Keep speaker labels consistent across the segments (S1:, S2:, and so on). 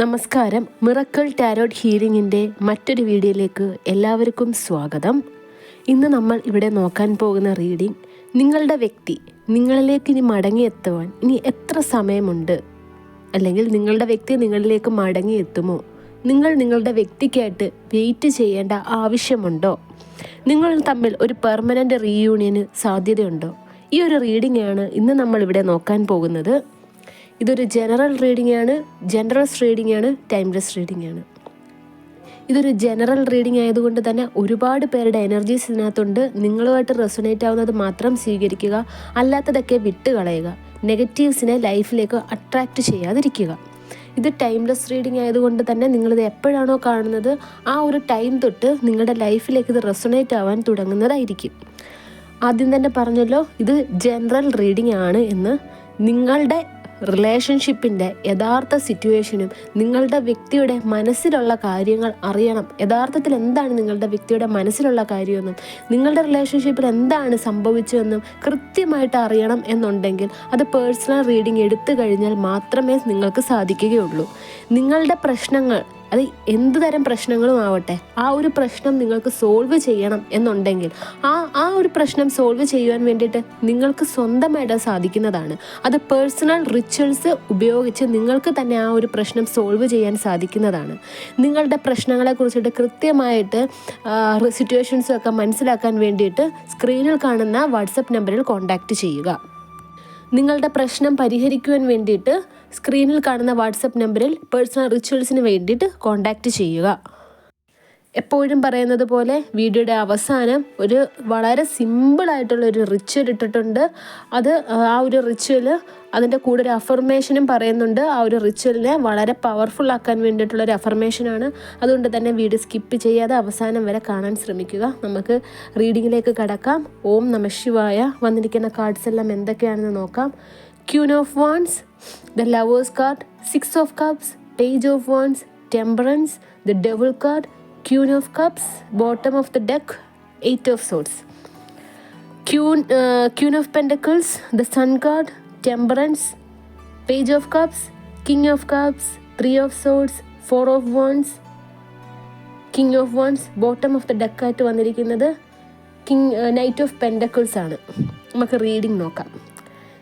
S1: നമസ്കാരം. Miracle tarot ഹീലിംഗിന്റെ മറ്റൊരു വീഡിയോയിലേക്ക് എല്ലാവർക്കും സ്വാഗതം. ഇന്ന് നമ്മൾ ഇവിടെ നോക്കാൻ പോകുന്ന റീഡിംഗ് നിങ്ങളുടെ വ്യക്തി നിങ്ങളിലേക്ക് ഇനി മടങ്ങിയെത്തുവാൻ ഇനി എത്ര സമയമുണ്ട്? അല്ലെങ്കിൽ നിങ്ങളുടെ വ്യക്തി നിങ്ങളിലേക്ക് മടങ്ങിയെത്തുമോ? നിങ്ങൾ നിങ്ങളുടെ വ്യക്തിക്കായിട്ട് വെയിറ്റ് ചെയ്യേണ്ട ആവശ്യമുണ്ടോ? നിങ്ങൾ തമ്മിൽ ഒരു പെർമനന്റ് റീയൂണിയന് സാധ്യതയുണ്ടോ? ഈ ഒരു റീഡിംഗ് ആണ് ഇന്ന് നമ്മൾ ഇവിടെ നോക്കാൻ പോകുന്നത്. ഇതൊരു ജനറൽ റീഡിംഗ് ആണ് ജനറൽസ് റീഡിംഗ് ആണ് ടൈംലെസ് റീഡിംഗ് ആണ്. ഇതൊരു ജനറൽ റീഡിംഗ് ആയതുകൊണ്ട് തന്നെ ഒരുപാട് പേരുടെ എനർജീസ് ഇതിനകത്തുണ്ട്. നിങ്ങളുമായിട്ട് റെസൊനേറ്റ് ആവുന്നത് മാത്രം സ്വീകരിക്കുക അല്ലാത്തതൊക്കെ വിട്ട് കളയുക നെഗറ്റീവ്സിനെ ലൈഫിലേക്ക് അട്രാക്റ്റ് ചെയ്യാതിരിക്കുക. ഇത് ടൈംലെസ് റീഡിംഗ് ആയതുകൊണ്ട് തന്നെ നിങ്ങളിത് എപ്പോഴാണോ കാണുന്നത് ആ ഒരു ടൈം തൊട്ട് നിങ്ങളുടെ ലൈഫിലേക്ക് ഇത് റെസൊനേറ്റ് ആവാൻ തുടങ്ങുന്നതായിരിക്കും. ആദ്യം തന്നെ പറഞ്ഞല്ലോ ഇത് ജനറൽ റീഡിംഗ് ആണ് എന്ന്. നിങ്ങളുടെ റിലേഷൻഷിപ്പിന്റെ യഥാർത്ഥ സിറ്റുവേഷനും നിങ്ങളുടെ വ്യക്തിയുടെ മനസ്സിലുള്ള കാര്യങ്ങൾ അറിയണം. യഥാർത്ഥത്തിൽ എന്താണ് നിങ്ങളുടെ വ്യക്തിയുടെ മനസ്സിലുള്ള കാര്യമെന്നും നിങ്ങളുടെ റിലേഷൻഷിപ്പിൽ എന്താണ് സംഭവിച്ചതെന്നും കൃത്യമായിട്ട് അറിയണം എന്നുണ്ടെങ്കിൽ അത് പേഴ്സണൽ റീഡിംഗ് എടുത്തു കഴിഞ്ഞാൽ മാത്രമേ നിങ്ങൾക്ക് സാധിക്കുകയുള്ളൂ. നിങ്ങളുടെ പ്രശ്നങ്ങൾ അത് എന്ത് തരം പ്രശ്നങ്ങളും ആവട്ടെ ആ ഒരു പ്രശ്നം നിങ്ങൾക്ക് സോൾവ് ചെയ്യണം എന്നുണ്ടെങ്കിൽ ആ ആ ഒരു പ്രശ്നം സോൾവ് ചെയ്യുവാൻ വേണ്ടിയിട്ട് നിങ്ങൾക്ക് സ്വന്തമായിട്ട് സാധിക്കുന്നതാണ്. അത് പേഴ്സണൽ റിച്വൽസ് ഉപയോഗിച്ച് നിങ്ങൾക്ക് തന്നെ ആ ഒരു പ്രശ്നം സോൾവ് ചെയ്യാൻ സാധിക്കുന്നതാണ്. നിങ്ങളുടെ പ്രശ്നങ്ങളെ കുറിച്ചിട്ട് കൃത്യമായിട്ട് സിറ്റുവേഷൻസും ഒക്കെ മനസ്സിലാക്കാൻ വേണ്ടിയിട്ട് സ്ക്രീനിൽ കാണുന്ന വാട്സപ്പ് നമ്പറിൽ കോൺടാക്റ്റ് ചെയ്യുക. നിങ്ങളുടെ പ്രശ്നം പരിഹരിക്കുവാൻ വേണ്ടിയിട്ട് സ്ക്രീനിൽ കാണുന്ന വാട്സപ്പ് നമ്പറിൽ പേഴ്സണൽ റിച്വൽസിന് വേണ്ടിയിട്ട് കോൺടാക്റ്റ് ചെയ്യുക. എപ്പോഴും പറയുന്നത് പോലെ വീഡിയോയുടെ അവസാനം ഒരു വളരെ സിമ്പിളായിട്ടുള്ള ഒരു റിച്വൽ ഇട്ടിട്ടുണ്ട്. അത് ആ ഒരു റിച്വൽ അതിന്റെ കൂടെ ഒരു അഫർമേഷനും പറയുന്നുണ്ട്. ആ ഒരു റിച്വലിനെ വളരെ പവർഫുൾ ആക്കാൻ വേണ്ടിയിട്ടുള്ള ഒരു അഫർമേഷനാണ് അതുകൊണ്ട് തന്നെ വീഡിയോ സ്കിപ്പ് ചെയ്യാതെ അവസാനം വരെ കാണാൻ ശ്രമിക്കുക. നമുക്ക് റീഡിങ്ങിലേക്ക് കടക്കാം. ഓം നമശിവായ വന്നിരിക്കുന്ന കാർഡ്സ് എല്ലാം എന്തൊക്കെയാണെന്ന് നോക്കാം. Queen of wands the lovers card six of cups page of wands temperance the devil card of Cups, bottom of the deck, Eight of Swords. Queen, uh, Queen of Pentacles, the Sun card, Temperance, Page of Cups, King of Cups, Three of Swords, Four of Wands, king of wands bottom of the ഡെക്കായിട്ട് വന്നിരിക്കുന്നത് king knight of pentacles ആണ് നമുക്ക് reading നോക്കാം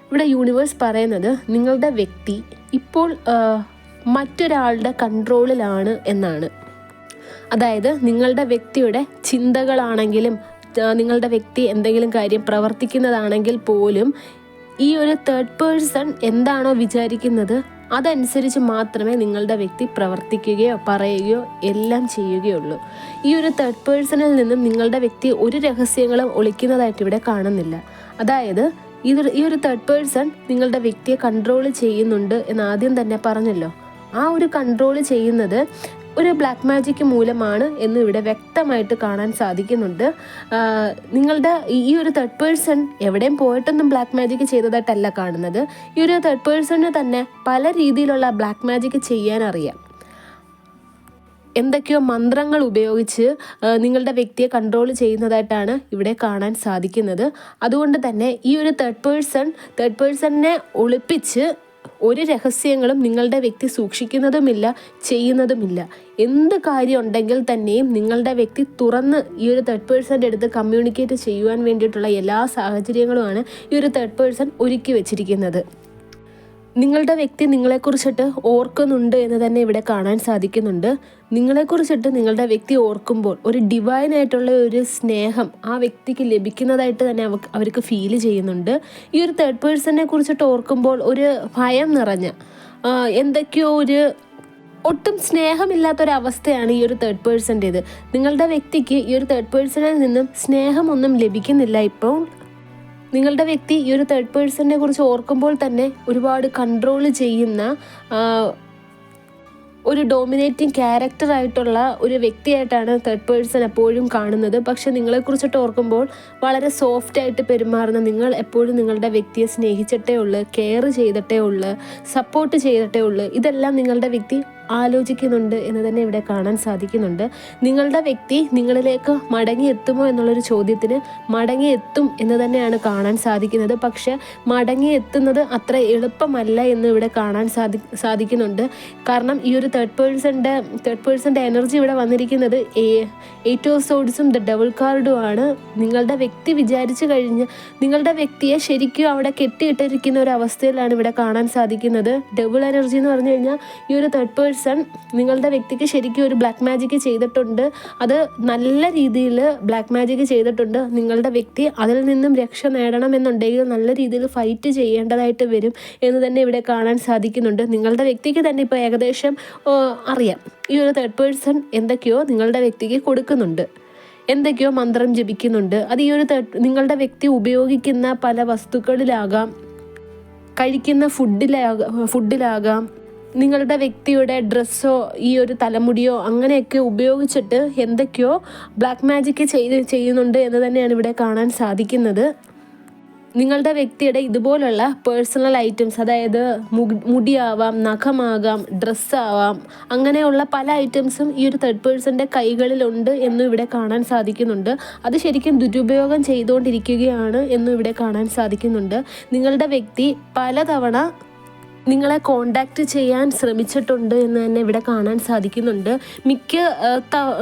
S1: ഇവിടെ universe പറയുന്നത് നിങ്ങളുടെ വ്യക്തി ഇപ്പോൾ മറ്റൊരാളുടെ കൺട്രോളിലാണ് എന്നാണ്. അതായത് നിങ്ങളുടെ വ്യക്തിയുടെ ചിന്തകളാണെങ്കിലും നിങ്ങളുടെ വ്യക്തി എന്തെങ്കിലും കാര്യം പ്രവർത്തിക്കുന്നതാണെങ്കിൽ പോലും ഈ ഒരു തേർഡ് പേഴ്സൺ എന്താണോ വിചാരിക്കുന്നത് അതനുസരിച്ച് മാത്രമേ നിങ്ങളുടെ വ്യക്തി പ്രവർത്തിക്കുകയോ പറയുകയോ എല്ലാം ചെയ്യുകയുള്ളൂ. ഈ ഒരു തേർഡ് പേഴ്സണിൽ നിന്നും നിങ്ങളുടെ വ്യക്തി ഒരു രഹസ്യങ്ങളും ഒളിക്കുന്നതായിട്ട് ഇവിടെ കാണുന്നില്ല. അതായത് ഇത് ഈ ഒരു തേർഡ് പേഴ്സൺ നിങ്ങളുടെ വ്യക്തിയെ കൺട്രോൾ ചെയ്യുന്നുണ്ട് എന്ന് ആദ്യം തന്നെ പറഞ്ഞല്ലോ. ആ ഒരു കൺട്രോൾ ചെയ്യുന്നത് ഒരു ബ്ലാക്ക് മാജിക് മൂലമാണ് എന്ന് ഇവിടെ വ്യക്തമായിട്ട് കാണാൻ സാധിക്കുന്നുണ്ട്. നിങ്ങളുടെ ഈ ഒരു തേർഡ് പേഴ്സൺ എവിടെയും പോയിട്ടൊന്നും ബ്ലാക്ക് മാജിക് ചെയ്തതായിട്ടല്ല കാണുന്നത്. ഈ ഒരു തേർഡ് പേഴ്സണിന് തന്നെ പല രീതിയിലുള്ള ബ്ലാക്ക് മാജിക് ചെയ്യാൻ അറിയാം. എന്തൊക്കെയോ മന്ത്രങ്ങൾ ഉപയോഗിച്ച് നിങ്ങളുടെ വ്യക്തിയെ കൺട്രോൾ ചെയ്യുന്നതായിട്ടാണ് ഇവിടെ കാണാൻ സാധിക്കുന്നത്. അതുകൊണ്ട് തന്നെ ഈ ഒരു തേർഡ് പേഴ്സൺ തേർഡ് പേഴ്സണിനെ ഒളിപ്പിച്ച് ഒരു രഹസ്യങ്ങളും നിങ്ങളുടെ വ്യക്തി സൂക്ഷിക്കുന്നതുമില്ല ചെയ്യുന്നതുമില്ല. എന്ത് കാര്യം ഉണ്ടെങ്കിൽ തന്നെയും നിങ്ങളുടെ വ്യക്തി തുറന്ന് ഈ ഒരു തേർഡ് പേഴ്സന്റെ അടുത്ത് കമ്മ്യൂണിക്കേറ്റ് ചെയ്യുവാൻ വേണ്ടിയിട്ടുള്ള എല്ലാ സാഹചര്യങ്ങളുമാണ് ഈ ഒരു തേർഡ് പേഴ്സൺ ഒരുക്കി വെച്ചിരിക്കുന്നത്. നിങ്ങളുടെ വ്യക്തി നിങ്ങളെക്കുറിച്ചിട്ട് ഓർക്കുന്നുണ്ട് എന്ന് തന്നെ ഇവിടെ കാണാൻ സാധിക്കുന്നുണ്ട്. നിങ്ങളെക്കുറിച്ചിട്ട് നിങ്ങളുടെ വ്യക്തി ഓർക്കുമ്പോൾ ഒരു ഡിവൈൻ ആയിട്ടുള്ള ഒരു സ്നേഹം ആ വ്യക്തിക്ക് ലഭിക്കുന്നതായിട്ട് തന്നെ അവർക്ക് ഫീൽ ചെയ്യുന്നുണ്ട്. ഈ ഒരു തേർഡ് പേഴ്സണിനെ കുറിച്ചിട്ട് ഓർക്കുമ്പോൾ ഒരു ഭയം നിറഞ്ഞ എന്തൊക്കെയോ ഒരു ഒട്ടും സ്നേഹമില്ലാത്തൊരവസ്ഥയാണ് ഈ ഒരു തേർഡ് പേഴ്സന്റേത് നിങ്ങളുടെ വ്യക്തിക്ക് ഈ ഒരു തേർഡ് പേഴ്സണിൽ നിന്നും സ്നേഹമൊന്നും ലഭിക്കുന്നില്ല ഇപ്പോൾ. നിങ്ങളുടെ വ്യക്തി ഈ ഒരു തേർഡ് പേഴ്സണിനെ കുറിച്ച് ഓർക്കുമ്പോൾ തന്നെ ഒരുപാട് കൺട്രോൾ ചെയ്യുന്ന ഒരു ഡോമിനേറ്റിംഗ് ക്യാരക്ടർ ആയിട്ടുള്ള ഒരു വ്യക്തിയായിട്ടാണ് തേർഡ് പേഴ്സൺ എപ്പോഴും കാണുന്നത്. പക്ഷെ നിങ്ങളെക്കുറിച്ചിട്ട് ഓർക്കുമ്പോൾ വളരെ സോഫ്റ്റ് ആയിട്ട് പെരുമാറുന്ന നിങ്ങൾ എപ്പോഴും നിങ്ങളുടെ വ്യക്തിയെ സ്നേഹിച്ചിട്ടേ ഉള്ളൂ കെയർ ചെയ്തിട്ടേ ഉള്ളൂ സപ്പോർട്ട് ചെയ്തിട്ടേ ഉള്ളൂ. ഇതെല്ലാം നിങ്ങളുടെ വ്യക്തി ആലോചിക്കുന്നുണ്ട് എന്ന് തന്നെ ഇവിടെ കാണാൻ സാധിക്കുന്നുണ്ട്. നിങ്ങളുടെ വ്യക്തി നിങ്ങളിലേക്ക് മടങ്ങി എത്തുമോ എന്നുള്ളൊരു ചോദ്യത്തിന് മടങ്ങി എത്തും എന്ന് തന്നെയാണ് കാണാൻ സാധിക്കുന്നത്. പക്ഷെ മടങ്ങി എത്തുന്നത് അത്ര എളുപ്പമല്ല എന്ന് ഇവിടെ കാണാൻ സാധി സാധിക്കുന്നുണ്ട്. കാരണം ഈ ഒരു തേർഡ് പേഴ്സന്റെ തേർഡ് പേഴ്സന്റെ എനർജി ഇവിടെ വന്നിരിക്കുന്നത് എയ്റ്റ് ഓഫ് സോഡ്സും ദ ഡബിൾ കാർഡും ആണ്. നിങ്ങളുടെ വ്യക്തി വിചാരിച്ചു കഴിഞ്ഞ് നിങ്ങളുടെ വ്യക്തിയെ ശരിക്കും അവിടെ കെട്ടിയിട്ടിരിക്കുന്ന ഒരു അവസ്ഥയിലാണ് ഇവിടെ കാണാൻ സാധിക്കുന്നത്. ഡബിൾ എനർജി എന്ന് പറഞ്ഞു കഴിഞ്ഞാൽ ഈ ഒരു തേർഡ് പേഴ്സൺ നിങ്ങളുടെ വ്യക്തിക്ക് ശരിക്കും ഒരു ബ്ലാക്ക് മാജിക് ചെയ്തിട്ടുണ്ട്. അത് നല്ല രീതിയിൽ ബ്ലാക്ക് മാജിക് ചെയ്തിട്ടുണ്ട്. നിങ്ങളുടെ വ്യക്തി അതിൽ നിന്നും രക്ഷ നേടണം എന്നുണ്ടെങ്കിൽ നല്ല രീതിയിൽ ഫൈറ്റ് ചെയ്യേണ്ടതായിട്ട് വരും എന്ന് തന്നെ ഇവിടെ കാണാൻ സാധിക്കുന്നുണ്ട്. നിങ്ങളുടെ വ്യക്തിക്ക് തന്നെ ഇപ്പോൾ ഏകദേശം അറിയാം. ഈ ഒരു തേർഡ് പേഴ്സൺ എന്തൊക്കെയോ നിങ്ങളുടെ വ്യക്തിക്ക് കൊടുക്കുന്നുണ്ട്. എന്തൊക്കെയോ മന്ത്രം ജപിക്കുന്നുണ്ട്. അത് ഈ ഒരു നിങ്ങളുടെ വ്യക്തി ഉപയോഗിക്കുന്ന പല വസ്തുക്കളിലാകാം കഴിക്കുന്ന ഫുഡിലാകാം ഫുഡിലാകാം നിങ്ങളുടെ വ്യക്തിയുടെ ഡ്രസ്സോ ഈ ഒരു തലമുടിയോ അങ്ങനെയൊക്കെ ഉപയോഗിച്ചിട്ട് എന്തൊക്കെയോ ബ്ലാക്ക് മാജിക് ചെയ്ത് ചെയ്യുന്നുണ്ട് എന്ന് തന്നെയാണ് ഇവിടെ കാണാൻ സാധിക്കുന്നത്. നിങ്ങളുടെ വ്യക്തിയുടെ ഇതുപോലുള്ള പേഴ്സണൽ ഐറ്റംസ് അതായത് മുടിയാവാം നഖമാകാം ഡ്രസ്സാവാം അങ്ങനെയുള്ള പല ഐറ്റംസും ഈ ഒരു തേർഡ് പേഴ്സന്റെ കൈകളിലുണ്ട് എന്നും ഇവിടെ കാണാൻ സാധിക്കുന്നുണ്ട്. അത് ശരിക്കും ദുരുപയോഗം ചെയ്തുകൊണ്ടിരിക്കുകയാണ് എന്നും ഇവിടെ കാണാൻ സാധിക്കുന്നുണ്ട്. നിങ്ങളുടെ വ്യക്തി പലതവണ നിങ്ങളെ കോണ്ടാക്ട് ചെയ്യാൻ ശ്രമിച്ചിട്ടുണ്ട് എന്ന് തന്നെ ഇവിടെ കാണാൻ സാധിക്കുന്നുണ്ട്. മിക്ക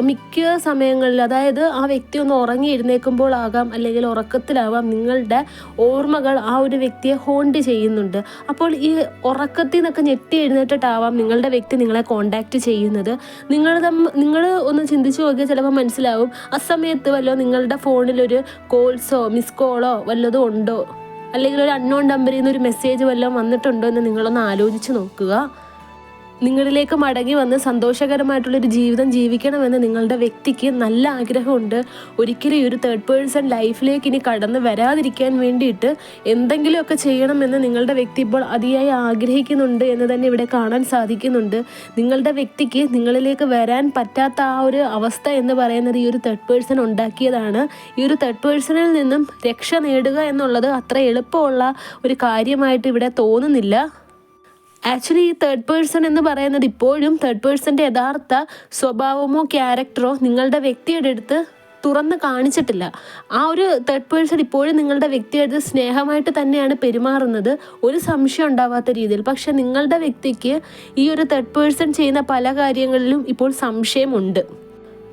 S1: മിക്ക സമയങ്ങളിൽ അതായത് ആ വ്യക്തി ഒന്ന് ഉറങ്ങി എഴുന്നേൽക്കുമ്പോൾ ആകാം അല്ലെങ്കിൽ ഉറക്കത്തിലാവാം നിങ്ങളുടെ ഓർമ്മകൾ ആ ഒരു വ്യക്തിയെ ഹോണ്ട് ചെയ്യുന്നുണ്ട്. അപ്പോൾ ഈ ഉറക്കത്തിൽ നിന്നൊക്കെ ഞെട്ടി എഴുന്നേറ്റിട്ടാവാം നിങ്ങളുടെ വ്യക്തി നിങ്ങളെ കോണ്ടാക്ട് ചെയ്യുന്നത്. നിങ്ങൾ നിങ്ങൾ ഒന്ന് ചിന്തിച്ചു നോക്കിയാൽ ചിലപ്പോൾ മനസ്സിലാവും ആ സമയത്ത് വല്ലോ നിങ്ങളുടെ ഫോണിലൊരു കോൾസോ മിസ് കോളോ വല്ലതും ഉണ്ടോ? അല്ലെങ്കിൽ ഒരു അൺനോൺ നമ്പറിൽ നിന്ന് ഒരു മെസ്സേജ് വല്ലതും വന്നിട്ടുണ്ടോ എന്ന് നിങ്ങളൊന്ന് ആലോചിച്ച് നോക്കുക. നിങ്ങളിലേക്ക് മടങ്ങി വന്ന് സന്തോഷകരമായിട്ടുള്ളൊരു ജീവിതം ജീവിക്കണമെന്ന് നിങ്ങളുടെ വ്യക്തിക്ക് നല്ല ആഗ്രഹമുണ്ട്. ഒരിക്കലും ഈ ഒരു തേർഡ് പേഴ്സൺ ലൈഫിലേക്ക് ഇനി കടന്നു വരാതിരിക്കാൻ വേണ്ടിയിട്ട് എന്തെങ്കിലുമൊക്കെ ചെയ്യണമെന്ന് നിങ്ങളുടെ വ്യക്തി ഇപ്പോൾ അതിയായി ആഗ്രഹിക്കുന്നുണ്ട് എന്ന് തന്നെ ഇവിടെ കാണാൻ സാധിക്കുന്നുണ്ട്. നിങ്ങളുടെ വ്യക്തിക്ക് നിങ്ങളിലേക്ക് വരാൻ പറ്റാത്ത ആ ഒരു അവസ്ഥ എന്ന് പറയുന്നത് ഈ ഒരു തേർഡ് പേഴ്സൺ ഉണ്ടാക്കിയതാണ്. ഈ ഒരു തേർഡ് പേഴ്സണിൽ നിന്നും രക്ഷ നേടുക എന്നുള്ളത് അത്ര എളുപ്പമുള്ള ഒരു കാര്യമായിട്ട് ഇവിടെ തോന്നുന്നില്ല. ആക്ച്വലി ഈ തേർഡ് പേഴ്സൺ എന്ന് പറയുന്നത് ഇപ്പോഴും തേർഡ് പേഴ്സന്റെ യഥാർത്ഥ സ്വഭാവമോ ക്യാരക്ടറോ നിങ്ങളുടെ വ്യക്തിയുടെ അടുത്ത് തുറന്ന് കാണിച്ചിട്ടില്ല. ആ ഒരു തേർഡ് പേഴ്സൺ ഇപ്പോഴും നിങ്ങളുടെ വ്യക്തിയുടെ സ്നേഹമായിട്ട് തന്നെയാണ് പെരുമാറുന്നത്. ഒരു സംശയം ഉണ്ടാവാത്ത രീതിയിൽ. പക്ഷെ നിങ്ങളുടെ വ്യക്തിക്ക് ഈ ഒരു തേർഡ് പേഴ്സൺ ചെയ്യുന്ന പല കാര്യങ്ങളിലും ഇപ്പോൾ സംശയമുണ്ട്.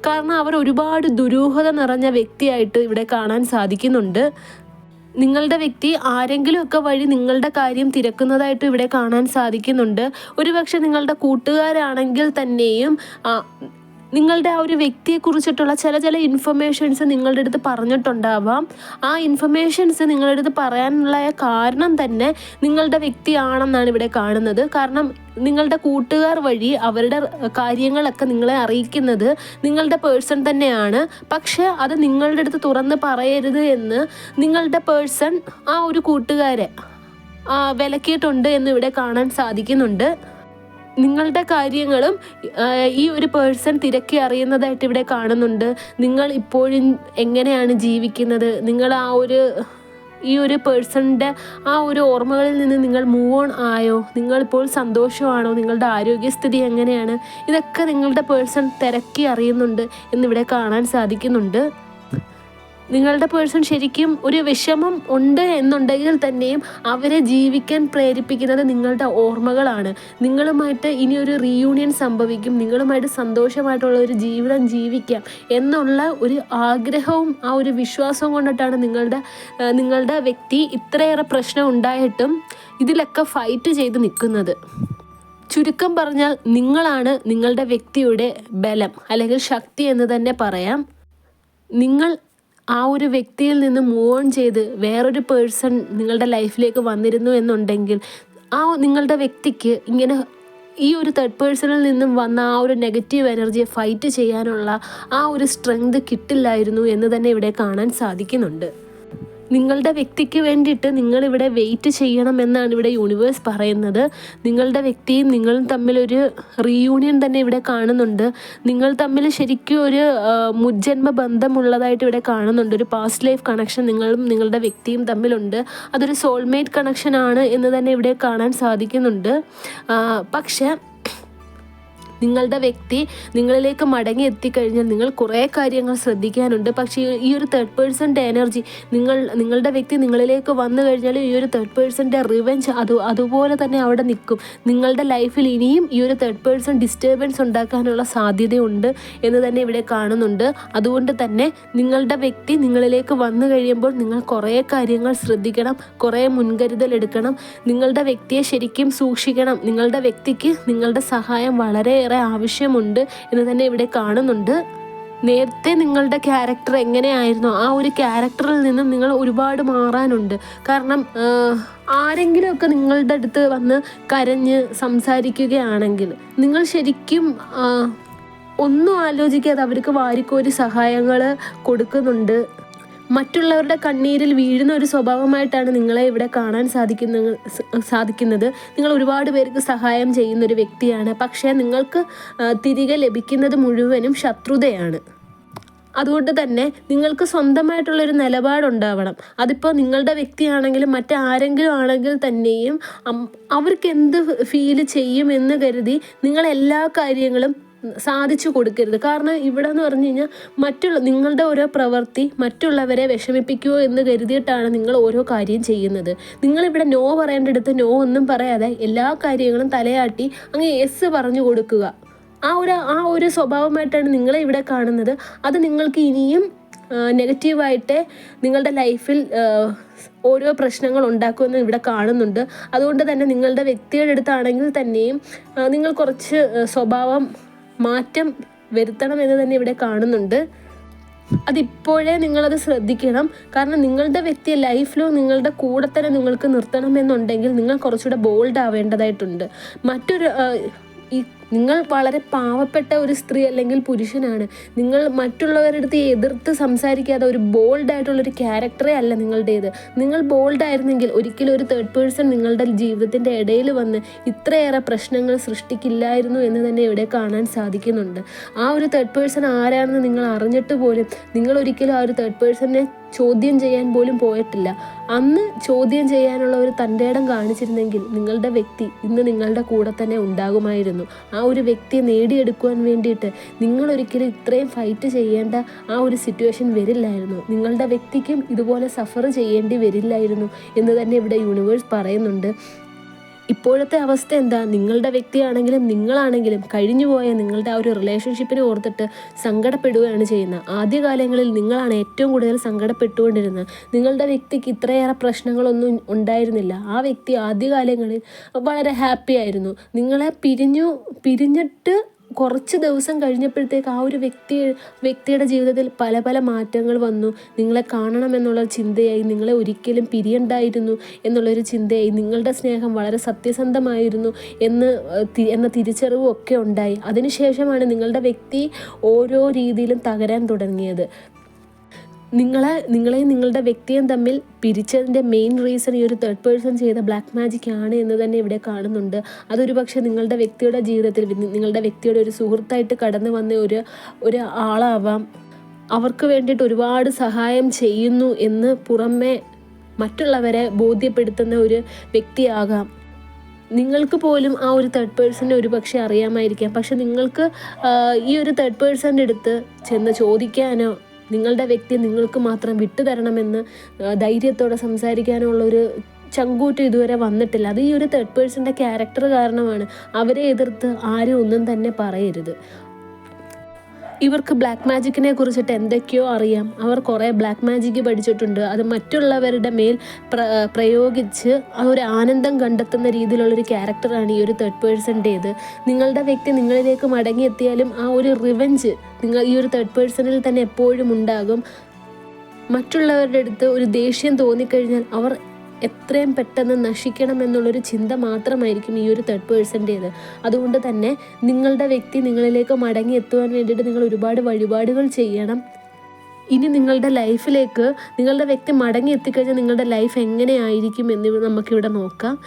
S1: കാരണം അവർ ഒരുപാട് ദുരൂഹത നിറഞ്ഞ വ്യക്തിയായിട്ട് ഇവിടെ കാണാൻ സാധിക്കുന്നുണ്ട്. നിങ്ങളുടെ വ്യക്തി ആരെങ്കിലുമൊക്കെ വഴി നിങ്ങളുടെ കാര്യം തിരക്കുന്നതായിട്ട് ഇവിടെ കാണാൻ സാധിക്കുന്നുണ്ട്. ഒരുപക്ഷെ നിങ്ങളുടെ കൂട്ടുകാരാണെങ്കിൽ തന്നെയും നിങ്ങളുടെ ആ ഒരു വ്യക്തിയെക്കുറിച്ചിട്ടുള്ള ചില ചില ഇൻഫർമേഷൻസ് നിങ്ങളുടെ അടുത്ത് പറഞ്ഞിട്ടുണ്ടാവാം. ആ ഇൻഫർമേഷൻസ് നിങ്ങളുടെ അടുത്ത് പറയാനുള്ള കാരണം തന്നെ നിങ്ങളുടെ വ്യക്തിയാണെന്നാണ് ഇവിടെ കാണുന്നത്. കാരണം നിങ്ങളുടെ കൂട്ടുകാർ വഴി അവരുടെ കാര്യങ്ങളൊക്കെ നിങ്ങളെ അറിയിക്കുന്നത് നിങ്ങളുടെ പേഴ്സൺ തന്നെയാണ്. പക്ഷേ അത് നിങ്ങളുടെ അടുത്ത് തുറന്ന് പറയരുത് എന്ന് നിങ്ങളുടെ പേഴ്സൺ ആ ഒരു കൂട്ടുകാരെ വിലക്കിയിട്ടുണ്ട് എന്ന് ഇവിടെ കാണാൻ സാധിക്കുന്നുണ്ട്. നിങ്ങളുടെ കാര്യങ്ങളും ഈ ഒരു പേഴ്സൺ തിരക്കി അറിയുന്നതായിട്ട് ഇവിടെ കാണുന്നുണ്ട്. നിങ്ങൾ ഇപ്പോഴും എങ്ങനെയാണ് ജീവിക്കുന്നത്? നിങ്ങൾ ആ ഒരു ഈ ഒരു പേഴ്സണിന്റെ ആ ഒരു ഓർമ്മകളിൽ നിന്ന് നിങ്ങൾ മൂവ് ഓൺ ആയോ? നിങ്ങളിപ്പോൾ സന്തോഷമാണോ? നിങ്ങളുടെ ആരോഗ്യസ്ഥിതി എങ്ങനെയാണ്? ഇതൊക്കെ നിങ്ങളുടെ പേഴ്സൺ തിരക്കി അറിയുന്നുണ്ട് എന്നിവിടെ കാണാൻ സാധിക്കുന്നുണ്ട്. നിങ്ങളുടെ പേഴ്സൺ ശരിക്കും ഒരു വിഷമം ഉണ്ട് എന്നുണ്ടെങ്കിൽ തന്നെയും അവരെ ജീവിക്കാൻ പ്രേരിപ്പിക്കുന്നത് നിങ്ങളുടെ ഓർമ്മകളാണ്. നിങ്ങളുമായിട്ട് ഇനി ഒരു റീയൂണിയൻ സംഭവിക്കും. നിങ്ങളുമായിട്ട് സന്തോഷമായിട്ടുള്ള ഒരു ജീവിതം ജീവിക്കാം എന്നുള്ള ഒരു ആഗ്രഹവും ആ ഒരു വിശ്വാസവും കൊണ്ടിട്ടാണ് നിങ്ങളുടെ നിങ്ങളുടെ വ്യക്തി ഇത്രയേറെ പ്രശ്നം ഉണ്ടായിട്ടും ഇതിലൊക്കെ ഫൈറ്റ് ചെയ്ത് നിൽക്കുന്നത്. ചുരുക്കം പറഞ്ഞാൽ നിങ്ങളാണ് നിങ്ങളുടെ വ്യക്തിയുടെ ബലം അല്ലെങ്കിൽ ശക്തി എന്ന് തന്നെ പറയാം. നിങ്ങൾ ആ ഒരു വ്യക്തിയിൽ നിന്ന് മൂവ് ഓൺ ചെയ്ത് വേറൊരു പേഴ്സൺ നിങ്ങളുടെ ലൈഫിലേക്ക് വന്നിരുന്നു എന്നുണ്ടെങ്കിൽ ആ നിങ്ങളുടെ വ്യക്തിക്ക് ഇങ്ങനെ ഈ ഒരു തേർഡ് പേഴ്സണിൽ നിന്നും വന്ന ആ ഒരു നെഗറ്റീവ് എനർജിയെ ഫൈറ്റ് ചെയ്യാനുള്ള ആ ഒരു സ്ട്രെങ്ത് കിട്ടില്ലായിരുന്നു എന്ന് തന്നെ ഇവിടെ കാണാൻ സാധിക്കുന്നുണ്ട്. നിങ്ങളുടെ വ്യക്തിക്ക് വേണ്ടിയിട്ട് നിങ്ങളിവിടെ വെയിറ്റ് ചെയ്യണം എന്നാണ് ഇവിടെ യൂണിവേഴ്സ് പറയുന്നത്. നിങ്ങളുടെ വ്യക്തിയും നിങ്ങളും തമ്മിലൊരു റീയൂണിയൻ തന്നെ ഇവിടെ കാണുന്നുണ്ട്. നിങ്ങൾ തമ്മിൽ ശരിക്കും ഒരു മുജ്ജന്മ ബന്ധമുള്ളതായിട്ട് ഇവിടെ കാണുന്നുണ്ട്. ഒരു പാസ്റ്റ് ലൈഫ് കണക്ഷൻ നിങ്ങളും നിങ്ങളുടെ വ്യക്തിയും തമ്മിലുണ്ട്. അതൊരു സോൾമേറ്റ് കണക്ഷൻ ആണ് എന്ന് തന്നെ ഇവിടെ കാണാൻ സാധിക്കുന്നുണ്ട്. പക്ഷേ നിങ്ങളുടെ വ്യക്തി നിങ്ങളിലേക്ക് മടങ്ങി എത്തിക്കഴിഞ്ഞാൽ നിങ്ങൾ കുറേ കാര്യങ്ങൾ ശ്രദ്ധിക്കാനുണ്ട്. പക്ഷേ ഈ ഒരു തേർഡ് പേഴ്സന്റെ എനർജി നിങ്ങൾ നിങ്ങളുടെ വ്യക്തി നിങ്ങളിലേക്ക് വന്നു കഴിഞ്ഞാൽ ഈ ഒരു തേർഡ് പേഴ്സന്റെ റിവെഞ്ച് അത് അതുപോലെ തന്നെ അവിടെ നിൽക്കും. നിങ്ങളുടെ ലൈഫിൽ ഇനിയും ഈ ഒരു തേർഡ് പേഴ്സൺ ഡിസ്റ്റർബൻസ് ഉണ്ടാക്കാനുള്ള സാധ്യതയുണ്ട് എന്ന് തന്നെ ഇവിടെ കാണുന്നുണ്ട്. അതുകൊണ്ട് തന്നെ നിങ്ങളുടെ വ്യക്തി നിങ്ങളിലേക്ക് വന്നു കഴിയുമ്പോൾ നിങ്ങൾ കുറേ കാര്യങ്ങൾ ശ്രദ്ധിക്കണം കുറേ മുൻകരുതൽ എടുക്കണം. നിങ്ങളുടെ വ്യക്തിയെ ശരിക്കും സൂക്ഷിക്കണം. നിങ്ങളുടെ വ്യക്തിക്ക് നിങ്ങളുടെ സഹായം വളരെയേറെ ആവശ്യമുണ്ട് എന്ന് തന്നെ ഇവിടെ കാണുന്നുണ്ട്. നേരത്തെ നിങ്ങളുടെ ക്യാരക്ടർ എങ്ങനെയായിരുന്നോ? ആ ഒരു ക്യാരക്ടറിൽ നിന്നും നിങ്ങൾ ഒരുപാട് മാറാനുണ്ട്. കാരണം ആരെങ്കിലുമൊക്കെ നിങ്ങളുടെ അടുത്ത് വന്ന് കരഞ്ഞ് സംസാരിക്കുകയാണെങ്കിൽ നിങ്ങൾ ശരിക്കും ഒന്നും ആലോചിക്കാതെ അവർക്ക് വാരിക്കോരി സഹായങ്ങൾ കൊടുക്കുന്നുണ്ട്. മറ്റുള്ളവരുടെ കണ്ണീരിൽ വീഴുന്ന ഒരു സ്വഭാവമായിട്ടാണ് നിങ്ങളെ ഇവിടെ കാണാൻ സാധിക്കുന്ന സാധിക്കുന്നത്. നിങ്ങൾ ഒരുപാട് പേർക്ക് സഹായം ചെയ്യുന്ന ഒരു വ്യക്തിയാണ്. പക്ഷേ നിങ്ങൾക്ക് തിരികെ ലഭിക്കുന്നത് മുഴുവനും ശത്രുതയാണ്. അതുകൊണ്ട് തന്നെ നിങ്ങൾക്ക് സ്വന്തമായിട്ടുള്ളൊരു നിലപാടുണ്ടാവണം. അതിപ്പോൾ നിങ്ങളുടെ വ്യക്തിയാണെങ്കിലും മറ്റാരെങ്കിലും ആണെങ്കിൽ തന്നെയും അവർക്ക് എന്ത് ഫീൽ ചെയ്യുമെന്ന് കരുതി നിങ്ങൾ എല്ലാ കാര്യങ്ങളും സാധിച്ചു കൊടുക്കരുത്. കാരണം ഇവിടെ എന്ന് പറഞ്ഞു കഴിഞ്ഞാൽ മറ്റുള്ള നിങ്ങളുടെ ഓരോ പ്രവൃത്തി മറ്റുള്ളവരെ വിഷമിപ്പിക്കുമോ എന്ന് കരുതിയിട്ടാണ് നിങ്ങൾ ഓരോ കാര്യം ചെയ്യുന്നത്. നിങ്ങളിവിടെ നോ പറയേണ്ടടുത്ത് നോ ഒന്നും പറയാതെ എല്ലാ കാര്യങ്ങളും തലയാട്ടി അങ്ങ് എസ് പറഞ്ഞു കൊടുക്കുക. ആ ഒരു ആ ഒരു സ്വഭാവമായിട്ടാണ് നിങ്ങളെ ഇവിടെ കാണുന്നത്. അത് നിങ്ങൾക്ക് ഇനിയും നെഗറ്റീവായിട്ട് നിങ്ങളുടെ ലൈഫിൽ ഓരോ പ്രശ്നങ്ങൾ ഉണ്ടാക്കുമെന്ന് ഇവിടെ കാണുന്നുണ്ട്. അതുകൊണ്ട് തന്നെ നിങ്ങളുടെ വ്യക്തിയുടെ അടുത്താണെങ്കിൽ തന്നെയും നിങ്ങൾ കുറച്ച് സ്വഭാവം മാറ്റം വരുത്തണമെന്ന് തന്നെ ഇവിടെ കാണുന്നുണ്ട്. അതിപ്പോഴേ നിങ്ങളത് ശ്രദ്ധിക്കണം. കാരണം നിങ്ങളുടെ വ്യക്തി ലൈഫിലോ നിങ്ങളുടെ കൂടെ തന്നെ നിങ്ങൾക്ക് നിർത്തണമെന്നുണ്ടെങ്കിൽ നിങ്ങൾ കുറച്ചുകൂടെ ബോൾഡ് ആവേണ്ടതായിട്ടുണ്ട്. മറ്റൊരു ഈ നിങ്ങൾ വളരെ പാവപ്പെട്ട ഒരു സ്ത്രീ അല്ലെങ്കിൽ പുരുഷനാണ്. നിങ്ങൾ മറ്റുള്ളവരുടെ അടുത്ത് എതിർത്ത് സംസാരിക്കാതെ ഒരു ബോൾഡ് ഒരു ക്യാരക്ടറേ അല്ല നിങ്ങളുടേത്. നിങ്ങൾ ബോൾഡായിരുന്നെങ്കിൽ ഒരിക്കലും ഒരു തേർഡ് പേഴ്സൺ നിങ്ങളുടെ ജീവിതത്തിന്റെ ഇടയിൽ വന്ന് ഇത്രയേറെ പ്രശ്നങ്ങൾ സൃഷ്ടിക്കില്ലായിരുന്നു എന്ന് തന്നെ ഇവിടെ കാണാൻ സാധിക്കുന്നുണ്ട്. ആ ഒരു തേർഡ് പേഴ്സൺ ആരാണെന്ന് നിങ്ങൾ അറിഞ്ഞിട്ട് പോലും നിങ്ങൾ ഒരിക്കലും ആ ഒരു തേർഡ് പേഴ്സണിനെ ചോദ്യം ചെയ്യാൻ പോലും പോയിട്ടില്ല. അന്ന് ചോദ്യം ചെയ്യാനുള്ള ഒരു തന്റെ ഇടം കാണിച്ചിരുന്നെങ്കിൽ നിങ്ങളുടെ വ്യക്തി ഇന്ന് നിങ്ങളുടെ കൂടെ തന്നെ ഉണ്ടാകുമായിരുന്നു. ആ ഒരു വ്യക്തിയെ നേടിയെടുക്കുവാൻ വേണ്ടിയിട്ട് നിങ്ങൾ ഒരിക്കലും ഇത്രയും ഫൈറ്റ് ചെയ്യേണ്ട ആ ഒരു സിറ്റുവേഷൻ വരില്ലായിരുന്നു. നിങ്ങളുടെ വ്യക്തിക്കും ഇതുപോലെ സഫർ ചെയ്യേണ്ടി വരില്ലായിരുന്നു എന്ന് തന്നെ ഇവിടെ യൂണിവേഴ്സ് പറയുന്നുണ്ട്. ഇപ്പോഴത്തെ അവസ്ഥ എന്താ? നിങ്ങളുടെ വ്യക്തിയാണെങ്കിലും നിങ്ങളാണെങ്കിലും കഴിഞ്ഞുപോയ നിങ്ങളുടെ ആ ഒരു റിലേഷൻഷിപ്പിനെ ഓർത്തിട്ട് സങ്കടപ്പെടുകയാണ് ചെയ്യുന്നത്. ആദ്യകാലങ്ങളിൽ നിങ്ങളാണ് ഏറ്റവും കൂടുതൽ സങ്കടപ്പെട്ടുകൊണ്ടിരുന്നത്. നിങ്ങളുടെ വ്യക്തിക്ക് ഇത്രയേറെ പ്രശ്നങ്ങളൊന്നും ഉണ്ടായിരുന്നില്ല. ആ വ്യക്തി ആദ്യകാലങ്ങളിൽ വളരെ ഹാപ്പി ആയിരുന്നു. നിങ്ങളെ പിരിഞ്ഞു പിരിഞ്ഞിട്ട് കുറച്ച് ദിവസം കഴിഞ്ഞപ്പോഴത്തേക്ക് ആ ഒരു വ്യക്തി വ്യക്തിയുടെ ജീവിതത്തിൽ പല പല മാറ്റങ്ങൾ വന്നു. നിങ്ങളെ കാണണമെന്നുള്ള ചിന്തയായി നിങ്ങളെ ഒരിക്കലും പിരിയണ്ടായിരുന്നു എന്നുള്ളൊരു ചിന്തയായി നിങ്ങളുടെ സ്നേഹം വളരെ സത്യസന്ധമായിരുന്നു എന്ന് എന്ന തിരിച്ചറിവും ഒക്കെ ഉണ്ടായി. അതിനുശേഷമാണ് നിങ്ങളുടെ വ്യക്തി ഓരോ രീതിയിലും തകരാൻ തുടങ്ങിയത്. നിങ്ങളെ നിങ്ങളെയും നിങ്ങളുടെ വ്യക്തിയും തമ്മിൽ പിരിച്ചതിന്റെ മെയിൻ റീസൺ ഈ ഒരു തേർഡ് പേഴ്സൺ ചെയ്ത ബ്ലാക്ക് മാജിക് ആണ് എന്ന് തന്നെ ഇവിടെ കാണുന്നുണ്ട്. അതൊരു പക്ഷേ നിങ്ങളുടെ വ്യക്തിയുടെ ജീവിതത്തിൽ നിങ്ങളുടെ വ്യക്തിയുടെ ഒരു സുഹൃത്തായിട്ട് കടന്നു വന്ന ഒരു ഒരു ആളാവാം. അവർക്ക് വേണ്ടിയിട്ട് ഒരുപാട് സഹായം ചെയ്യുന്നു എന്ന് പുറമെ മറ്റുള്ളവരെ ബോധ്യപ്പെടുത്തുന്ന ഒരു വ്യക്തിയാകാം. നിങ്ങൾക്ക് പോലും ആ ഒരു തേർഡ് പേഴ്സണെ ഒരു പക്ഷേ അറിയാമായിരിക്കാം. പക്ഷെ നിങ്ങൾക്ക് ഈ ഒരു തേർഡ് പേഴ്സന്റെ അടുത്ത് ചെന്ന് ചോദിക്കാനോ നിങ്ങളുടെ വ്യക്തി നിങ്ങൾക്ക് മാത്രം വിട്ടുതരണമെന്ന് ധൈര്യത്തോടെ സംസാരിക്കാനുള്ള ഒരു ചങ്കൂറ്റം ഇതുവരെ വന്നിട്ടില്ല. അത് ഈ ഒരു തേർഡ് പേഴ്സന്റെ ക്യാരക്ടർ കാരണമാണ് അവരെ എതിർത്ത് ആരും ഒന്നും തന്നെ പറയരുത്. ഇവർക്ക് ബ്ലാക്ക് മാജിക്കിനെ കുറിച്ചിട്ട് എന്തൊക്കെയോ അറിയാം. അവർ കുറേ ബ്ലാക്ക് മാജിക് പഠിച്ചിട്ടുണ്ട്. അത് മറ്റുള്ളവരുടെ മേൽ പ്ര പ്രയോഗിച്ച് ആ ഒരു ആനന്ദം കണ്ടെത്തുന്ന രീതിയിലുള്ളൊരു ക്യാരക്ടറാണ് ഈ ഒരു തേർഡ് പേഴ്സന്റേത് നിങ്ങളുടെ വ്യക്തി നിങ്ങളിലേക്ക് മടങ്ങിയെത്തിയാലും ആ ഒരു റിവെഞ്ച് നിങ്ങൾ ഈ ഒരു തേർഡ് പേഴ്സണിൽ തന്നെ എപ്പോഴും ഉണ്ടാകും. മറ്റുള്ളവരുടെ അടുത്ത് ഒരു ദേഷ്യം തോന്നിക്കഴിഞ്ഞാൽ അവർ എത്രയും പെട്ടെന്ന് നശിക്കണം എന്നുള്ളൊരു ചിന്ത മാത്രമായിരിക്കും ഈ ഒരു തേർഡ് പേഴ്സന്റേത് അതുകൊണ്ട് തന്നെ നിങ്ങളുടെ വ്യക്തി നിങ്ങളിലേക്ക് മടങ്ങി എത്തുവാൻ വേണ്ടിയിട്ട് നിങ്ങൾ ഒരുപാട് വഴിപാടുകൾ ചെയ്യണം. ഇനി നിങ്ങളുടെ ലൈഫിലേക്ക് നിങ്ങളുടെ വ്യക്തി മടങ്ങി എത്തിക്കഴിഞ്ഞാൽ നിങ്ങളുടെ ലൈഫ് എങ്ങനെയായിരിക്കും എന്ന് നമുക്കിവിടെ നോക്കാം.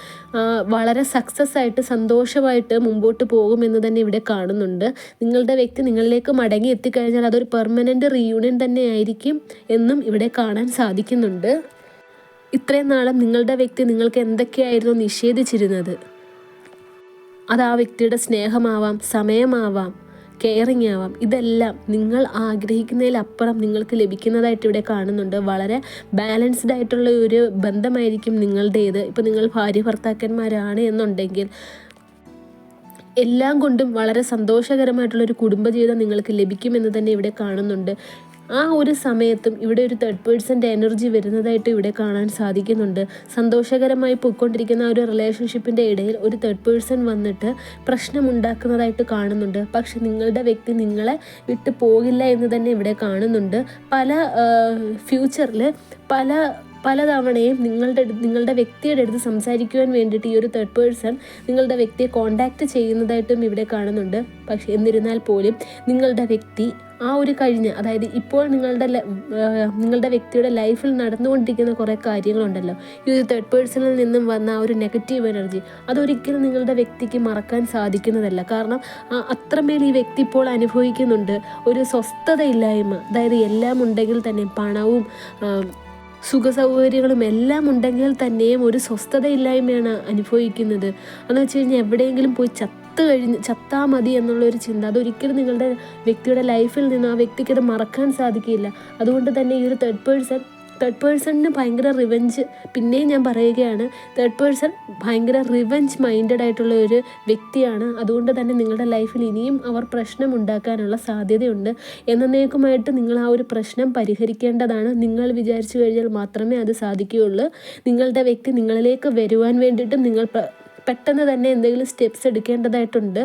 S1: വളരെ സക്സസ് ആയിട്ട് സന്തോഷമായിട്ട് മുമ്പോട്ട് പോകുമെന്ന് തന്നെ ഇവിടെ കാണുന്നുണ്ട്. നിങ്ങളുടെ വ്യക്തി നിങ്ങളിലേക്ക് മടങ്ങി എത്തിക്കഴിഞ്ഞാൽ അതൊരു പെർമനന്റ് റീയൂണിയൻ തന്നെ ആയിരിക്കും എന്നും ഇവിടെ കാണാൻ സാധിക്കുന്നുണ്ട്. ഇത്രയും നാളും നിങ്ങളുടെ വ്യക്തി നിങ്ങൾക്ക് എന്തൊക്കെയായിരുന്നു നിഷേധിച്ചിരുന്നത്? അത് ആ വ്യക്തിയുടെ സ്നേഹമാവാം സമയമാവാം കെയറിങ് ആവാം. ഇതെല്ലാം നിങ്ങൾ ആഗ്രഹിക്കുന്നതിലപ്പുറം നിങ്ങൾക്ക് ലഭിക്കുന്നതായിട്ട് ഇവിടെ കാണുന്നുണ്ട്. വളരെ ബാലൻസ്ഡ് ആയിട്ടുള്ള ഒരു ബന്ധമായിരിക്കും നിങ്ങളുടേത്. ഇപ്പോൾ നിങ്ങൾ ഭാര്യ ഭർത്താക്കന്മാരാണ് എന്നുണ്ടെങ്കിൽ എല്ലാം കൊണ്ടും വളരെ സന്തോഷകരമായിട്ടുള്ള ഒരു കുടുംബജീവിതം നിങ്ങൾക്ക് ലഭിക്കുമെന്ന് തന്നെ ഇവിടെ കാണുന്നുണ്ട്. ആ ഒരു സമയത്തും ഇവിടെ ഒരു തേർഡ് പേഴ്സന്റെ എനർജി വരുന്നതായിട്ട് ഇവിടെ കാണാൻ സാധിക്കുന്നുണ്ട്. സന്തോഷകരമായി പോയിക്കൊണ്ടിരിക്കുന്ന ഒരു റിലേഷൻഷിപ്പിന്റെ ഇടയിൽ ഒരു തേർഡ് പേഴ്സൺ വന്നിട്ട് പ്രശ്നമുണ്ടാക്കുന്നതായിട്ട് കാണുന്നുണ്ട്. പക്ഷെ നിങ്ങളുടെ വ്യക്തി നിങ്ങളെ വിട്ടു പോകില്ല എന്ന് തന്നെ ഇവിടെ കാണുന്നുണ്ട്. പല ഫ്യൂച്ചറിൽ പല പലതവണയും നിങ്ങളുടെ നിങ്ങളുടെ വ്യക്തിയുടെ അടുത്ത് സംസാരിക്കുവാൻ വേണ്ടിയിട്ട് ഈ ഒരു തേർഡ് പേഴ്സൺ നിങ്ങളുടെ വ്യക്തിയെ കോണ്ടാക്ട് ചെയ്യുന്നതായിട്ടും ഇവിടെ കാണുന്നുണ്ട്. പക്ഷെ എന്നിരുന്നാൽ പോലും നിങ്ങളുടെ വ്യക്തി ആ ഒരു കഴിഞ്ഞ് അതായത് ഇപ്പോൾ നിങ്ങളുടെ നിങ്ങളുടെ വ്യക്തിയുടെ ലൈഫിൽ നടന്നുകൊണ്ടിരിക്കുന്ന കുറേ കാര്യങ്ങളുണ്ടല്ലോ. ഈ ഒരു തേർഡ് പേഴ്സണിൽ നിന്നും വന്ന ആ ഒരു നെഗറ്റീവ് എനർജി അതൊരിക്കലും നിങ്ങളുടെ വ്യക്തിക്ക് മറക്കാൻ സാധിക്കുന്നതല്ല. കാരണം അത്രമേൽ ഈ വ്യക്തി ഇപ്പോൾ അനുഭവിക്കുന്നുണ്ട്. ഒരു സ്വസ്ഥതയില്ലായ്മ അതായത് എല്ലാം ഉണ്ടെങ്കിൽ തന്നെ പണവും സുഖസൗകര്യങ്ങളും എല്ലാം ഉണ്ടെങ്കിൽ തന്നെയും ഒരു സ്വസ്ഥതയില്ലായ്മയാണ് അനുഭവിക്കുന്നത്. എന്ന് വെച്ച് കഴിഞ്ഞാൽ എവിടെയെങ്കിലും പോയി ചത്ത് കഴിഞ്ഞ് ചത്താ മതി എന്നുള്ളൊരു ചിന്ത അതൊരിക്കലും നിങ്ങളുടെ വ്യക്തിയുടെ ലൈഫിൽ നിന്ന് ആ വ്യക്തിക്ക് അത് മറക്കാൻ സാധിക്കില്ല. അതുകൊണ്ട് തന്നെ ഈ ഒരു തേർഡ് പേഴ്സൺ തേർഡ് പേഴ്സണിന് ഭയങ്കര റിവഞ്ച് പിന്നെയും ഞാൻ പറയുകയാണ് തേർഡ് പേഴ്സൺ ഭയങ്കര റിവഞ്ച് മൈൻഡഡ് ആയിട്ടുള്ള ഒരു വ്യക്തിയാണ്. അതുകൊണ്ട് തന്നെ നിങ്ങളുടെ ലൈഫിൽ ഇനിയും അവർ പ്രശ്നം ഉണ്ടാക്കാനുള്ള സാധ്യതയുണ്ട്. എന്നേക്കുമായിട്ട് നിങ്ങൾ ആ ഒരു പ്രശ്നം പരിഹരിക്കേണ്ടതാണ്. നിങ്ങൾ വിചാരിച്ചു കഴിഞ്ഞാൽ മാത്രമേ അത് സാധിക്കുകയുള്ളൂ. നിങ്ങളുടെ വ്യക്തി നിങ്ങളിലേക്ക് വരുവാൻ വേണ്ടിയിട്ടും നിങ്ങൾ പെട്ടെന്ന് തന്നെ എന്തെങ്കിലും സ്റ്റെപ്സ് എടുക്കേണ്ടതായിട്ടുണ്ട്.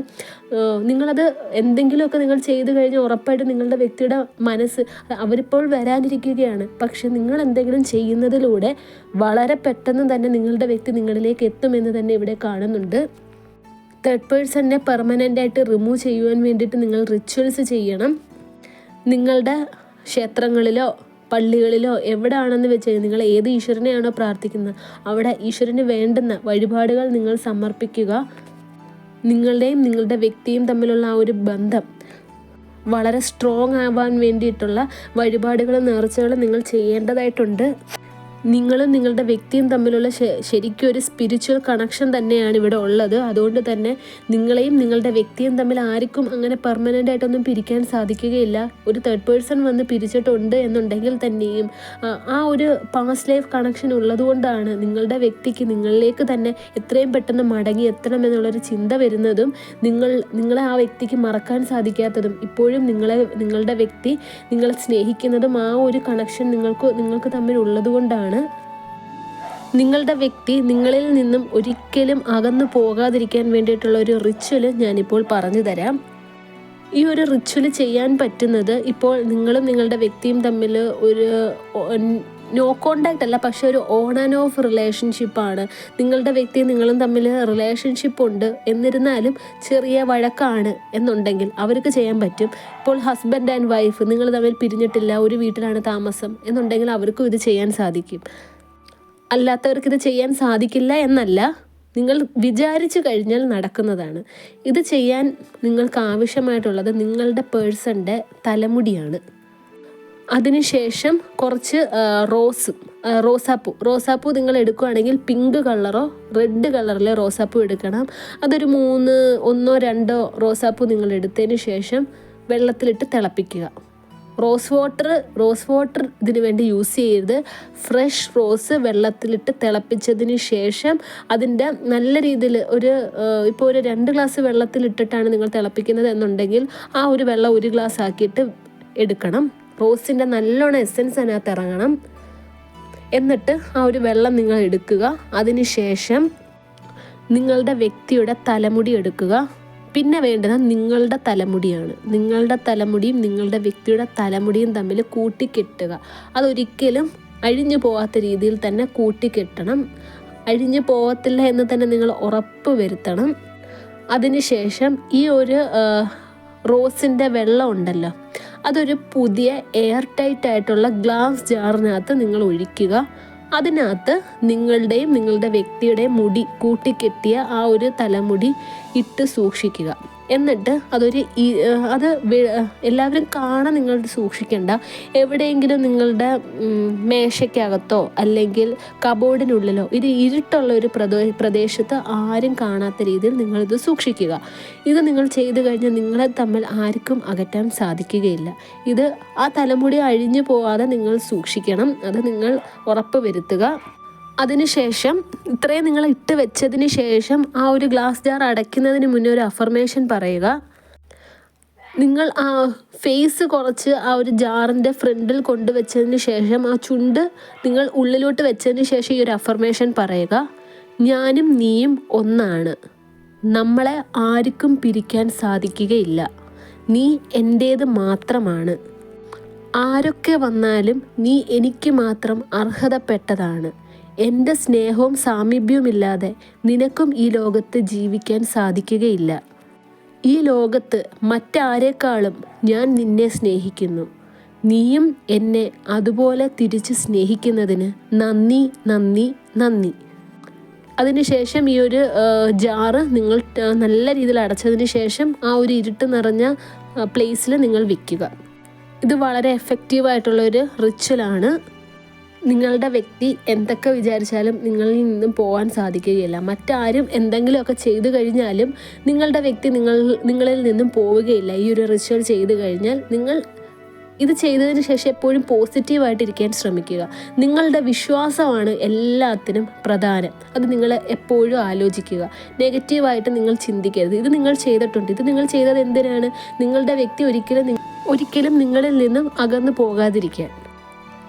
S1: നിങ്ങളത് എന്തെങ്കിലുമൊക്കെ നിങ്ങൾ ചെയ്തു കഴിഞ്ഞാൽ ഉറപ്പായിട്ട് നിങ്ങളുടെ വ്യക്തിയുടെ മനസ്സ് അവരിപ്പോൾ വരാതിരിക്കുകയാണ് പക്ഷെ നിങ്ങൾ എന്തെങ്കിലും ചെയ്യുന്നതിലൂടെ വളരെ പെട്ടെന്ന് തന്നെ നിങ്ങളുടെ വ്യക്തി നിങ്ങളിലേക്ക് എത്തുമെന്ന് തന്നെ ഇവിടെ കാണുന്നുണ്ട്. തേർഡ് പേഴ്സണിനെ പെർമനന്റ് ആയിട്ട് റിമൂവ് ചെയ്യുവാൻ വേണ്ടിയിട്ട് നിങ്ങൾ റിച്വൽസ് ചെയ്യണം. നിങ്ങളുടെ ക്ഷേത്രങ്ങളിലോ പള്ളികളിലോ എവിടെയാണെന്ന് വെച്ച് നിങ്ങൾ ഏത് ഈശ്വരനെയാണോ പ്രാർത്ഥിക്കുന്നത് അവിടെ ഈശ്വരന് വേണ്ടുന്ന വഴിപാടുകൾ നിങ്ങൾ സമർപ്പിക്കുക. നിങ്ങളുടെയും നിങ്ങളുടെ വ്യക്തിയും തമ്മിലുള്ള ആ ഒരു ബന്ധം വളരെ സ്ട്രോങ് ആവാൻ വേണ്ടിയിട്ടുള്ള വഴിപാടുകളും നേർച്ചകളും നിങ്ങൾ ചെയ്യേണ്ടതായിട്ടുണ്ട്. നിങ്ങളും നിങ്ങളുടെ വ്യക്തിയും തമ്മിലുള്ള ശരിക്കും ഒരു സ്പിരിച്വൽ കണക്ഷൻ തന്നെയാണ് ഇവിടെ ഉള്ളത്. അതുകൊണ്ട് തന്നെ നിങ്ങളെയും നിങ്ങളുടെ വ്യക്തിയും തമ്മിൽ ആർക്കും അങ്ങനെ പെർമനന്റ് ആയിട്ടൊന്നും പിരിക്കാൻ സാധിക്കുകയില്ല. ഒരു തേർഡ് പേഴ്സൺ വന്ന് പിരിച്ചിട്ടുണ്ട് എന്നുണ്ടെങ്കിൽ തന്നെയും ആ ഒരു പാസ്റ്റ് ലൈഫ് കണക്ഷൻ ഉള്ളതുകൊണ്ടാണ് നിങ്ങളുടെ വ്യക്തിക്ക് നിങ്ങളിലേക്ക് തന്നെ എത്രയും പെട്ടെന്ന് മടങ്ങി എത്തണം എന്നുള്ളൊരു ചിന്ത വരുന്നതും നിങ്ങൾ നിങ്ങളെ ആ വ്യക്തിക്ക് മറക്കാൻ സാധിക്കാത്തതും ഇപ്പോഴും നിങ്ങളെ നിങ്ങളുടെ വ്യക്തി നിങ്ങളെ സ്നേഹിക്കുന്നതും ആ ഒരു കണക്ഷൻ നിങ്ങൾക്ക് നിങ്ങൾക്ക് തമ്മിൽ ഉള്ളതുകൊണ്ടാണ്. ആണ്. നിങ്ങളുടെ വ്യക്തി നിങ്ങളിൽ നിന്നും ഒരിക്കലും അകന്നു പോകാതിരിക്കാൻ വേണ്ടിയിട്ടുള്ള ഒരു റിച്വൽ ഞാനിപ്പോൾ പറഞ്ഞു തരാം. ഈ ഒരു റിച്വൽ ചെയ്യാൻ പറ്റുന്നത് ഇപ്പോൾ നിങ്ങളും നിങ്ങളുടെ വ്യക്തിയും തമ്മിൽ ഒരു നോ കോണ്ടാക്ട് അല്ല പക്ഷെ ഒരു ഓൺ ആൻഡ് ഓഫ് റിലേഷൻഷിപ്പാണ് നിങ്ങളുടെ വ്യക്തി നിങ്ങളും തമ്മിൽ റിലേഷൻഷിപ്പ് ഉണ്ട് എന്നിരുന്നാലും ചെറിയ വഴക്കാണ് എന്നുണ്ടെങ്കിൽ അവർക്ക് ചെയ്യാൻ പറ്റും. ഇപ്പോൾ ഹസ്ബൻഡ് ആൻഡ് വൈഫ് നിങ്ങൾ തമ്മിൽ പിരിഞ്ഞിട്ടില്ല ഒരു വീട്ടിലാണ് താമസം എന്നുണ്ടെങ്കിൽ അവർക്കും ഇത് ചെയ്യാൻ സാധിക്കും. അല്ലാത്തവർക്ക് ഇത് ചെയ്യാൻ സാധിക്കില്ല എന്നല്ല നിങ്ങൾ വിചാരിച്ചു കഴിഞ്ഞാൽ നടക്കുന്നതാണ്. ഇത് ചെയ്യാൻ നിങ്ങൾക്ക് ആവശ്യമായിട്ടുള്ളത് നിങ്ങളുടെ പേഴ്സന്റെ തലമുടിയാണ്. അതിനുശേഷം കുറച്ച് റോസ് റോസാപ്പൂ. റോസാപ്പൂ നിങ്ങൾ എടുക്കുകയാണെങ്കിൽ പിങ്ക് കളറോ റെഡ് കളറിലെ റോസാപ്പൂ എടുക്കണം. അതൊരു മൂന്ന് ഒന്നോ രണ്ടോ റോസാപ്പൂ നിങ്ങൾ എടുത്തതിന് ശേഷം വെള്ളത്തിലിട്ട് തിളപ്പിക്കുക. റോസ് വാട്ടർ റോസ് വാട്ടർ ഇതിന് വേണ്ടി യൂസ് ചെയ്യരുത്. ഫ്രഷ് റോസ് വെള്ളത്തിലിട്ട് തിളപ്പിച്ചതിന് ശേഷം അതിന്റെ നല്ല രീതിയിൽ ഒരു ഇപ്പോൾ ഒരു രണ്ട് ഗ്ലാസ് വെള്ളത്തിലിട്ടിട്ടാണ് നിങ്ങൾ തിളപ്പിക്കുന്നത് എന്നുണ്ടെങ്കിൽ ആ ഒരു വെള്ളം ഒരു ഗ്ലാസ് ആക്കിയിട്ട് എടുക്കണം. റോസിന്റെ നല്ലോണം എസെൻസ് അതിനകത്ത് ഇറങ്ങണം. എന്നിട്ട് ആ ഒരു വെള്ളം നിങ്ങൾ എടുക്കുക. അതിനുശേഷം നിങ്ങളുടെ വ്യക്തിയുടെ തലമുടി എടുക്കുക. പിന്നെ വേണ്ടത് നിങ്ങളുടെ തലമുടിയാണ്. നിങ്ങളുടെ തലമുടിയും നിങ്ങളുടെ വ്യക്തിയുടെ തലമുടിയും തമ്മിൽ കൂട്ടിക്കെട്ടുക. അതൊരിക്കലും അഴിഞ്ഞു പോകാത്ത രീതിയിൽ തന്നെ കൂട്ടിക്കെട്ടണം. അഴിഞ്ഞു പോകത്തില്ല എന്ന് തന്നെ നിങ്ങൾ ഉറപ്പ് വരുത്തണം. അതിനുശേഷം ഈ ഒരു റോസിന്റെ വെള്ളം ഉണ്ടല്ലോ അതൊരു പുതിയ എയർ ടൈറ്റ് ആയിട്ടുള്ള ഗ്ലാസ് ജാറിനകത്ത് നിങ്ങൾ ഒഴിക്കുക. അതിനകത്ത് നിങ്ങളുടെയും നിങ്ങളുടെ വ്യക്തിയുടെയും മുടി കൂട്ടിക്കെട്ടിയ ആ ഒരു തലമുടി ഇട്ട് സൂക്ഷിക്കുക. എന്നിട്ട് അതൊരു അത് എല്ലാവരും കാണാൻ നിങ്ങൾ സൂക്ഷിക്കേണ്ട. എവിടെയെങ്കിലും നിങ്ങളുടെ മേശയ്ക്കകത്തോ അല്ലെങ്കിൽ കബോർഡിനുള്ളിലോ ഇത് ഇരുട്ടുള്ള ഒരു പ്രദേ പ്രദേശത്ത് ആരും കാണാത്ത രീതിയിൽ നിങ്ങളിത് സൂക്ഷിക്കുക. ഇത് നിങ്ങൾ ചെയ്തു കഴിഞ്ഞാൽ നിങ്ങളെ തമ്മിൽ ആർക്കും അകറ്റാൻ സാധിക്കുകയില്ല. ഇത് ആ തലമുടി അഴിഞ്ഞു പോവാതെ നിങ്ങൾ സൂക്ഷിക്കണം. അത് നിങ്ങൾ ഉറപ്പ് വരുത്തുക. അതിനുശേഷം ഇത്രയും നിങ്ങൾ ഇട്ട് വെച്ചതിന് ശേഷം ആ ഒരു ഗ്ലാസ് ജാർ അടയ്ക്കുന്നതിന് മുന്നേ ഒരു അഫർമേഷൻ പറയുക. നിങ്ങൾ ആ ഫേസ് കുറച്ച് ആ ഒരു ജാറിന്റെ ഫ്രണ്ടിൽ കൊണ്ടുവച്ചതിന് ശേഷം ആ ചുണ്ട് നിങ്ങൾ ഉള്ളിലോട്ട് വെച്ചതിന് ശേഷം ഈ ഒരു അഫർമേഷൻ പറയുക. ഞാനും നീയും ഒന്നാണ്. നമ്മളെ ആർക്കും പിരിക്കാൻ സാധിക്കുകയില്ല. നീ എന്റേത് മാത്രമാണ്. ആരൊക്കെ വന്നാലും നീ എനിക്ക് മാത്രം അർഹതപ്പെട്ടതാണ്. എന്റെ സ്നേഹവും സാമീപ്യവുമില്ലാതെ നിനക്കും ഈ ലോകത്ത് ജീവിക്കാൻ സാധിക്കുകയില്ല. ഈ ലോകത്ത് മറ്റാരേക്കാളും ഞാൻ നിന്നെ സ്നേഹിക്കുന്നു. നീയും എന്നെ അതുപോലെ തിരിച്ച് സ്നേഹിക്കുന്നതിന് നന്ദി നന്ദി നന്ദി. അതിനുശേഷം ഈ ഒരു ജാറ് നിങ്ങൾ നല്ല രീതിയിൽ അടച്ചതിന് ശേഷം ആ ഒരു ഇരുട്ട് നിറഞ്ഞ പ്ലേസിൽ നിങ്ങൾ വിൽക്കുക ഇത് വളരെ എഫക്റ്റീവായിട്ടുള്ളൊരു റിച്വലാണ് നിങ്ങളുടെ വ്യക്തി എന്തൊക്കെ വിചാരിച്ചാലും നിങ്ങളിൽ നിന്നും പോകാൻ സാധിക്കുകയില്ല. മറ്റാരും എന്തെങ്കിലുമൊക്കെ ചെയ്തു കഴിഞ്ഞാലും നിങ്ങളുടെ വ്യക്തി നിങ്ങൾ നിങ്ങളിൽ നിന്നും പോവുകയില്ല. ഈ ഒരു റിച്വൽ ചെയ്തു കഴിഞ്ഞാൽ നിങ്ങൾ ഇത് ചെയ്തതിന് ശേഷം എപ്പോഴും പോസിറ്റീവായിട്ടിരിക്കാൻ ശ്രമിക്കുക. നിങ്ങളുടെ വിശ്വാസമാണ് എല്ലാത്തിനും പ്രധാനം. അത് നിങ്ങൾ എപ്പോഴും ആലോചിക്കുക. നെഗറ്റീവായിട്ട് നിങ്ങൾ ചിന്തിക്കരുത്. ഇത് നിങ്ങൾ ചെയ്തിട്ടുണ്ട്. ഇത് നിങ്ങൾ ചെയ്തത് എന്തിനാണ്? നിങ്ങളുടെ വ്യക്തി ഒരിക്കലും ഒരിക്കലും നിങ്ങളിൽ നിന്നും അകന്നു പോകാതിരിക്കാൻ.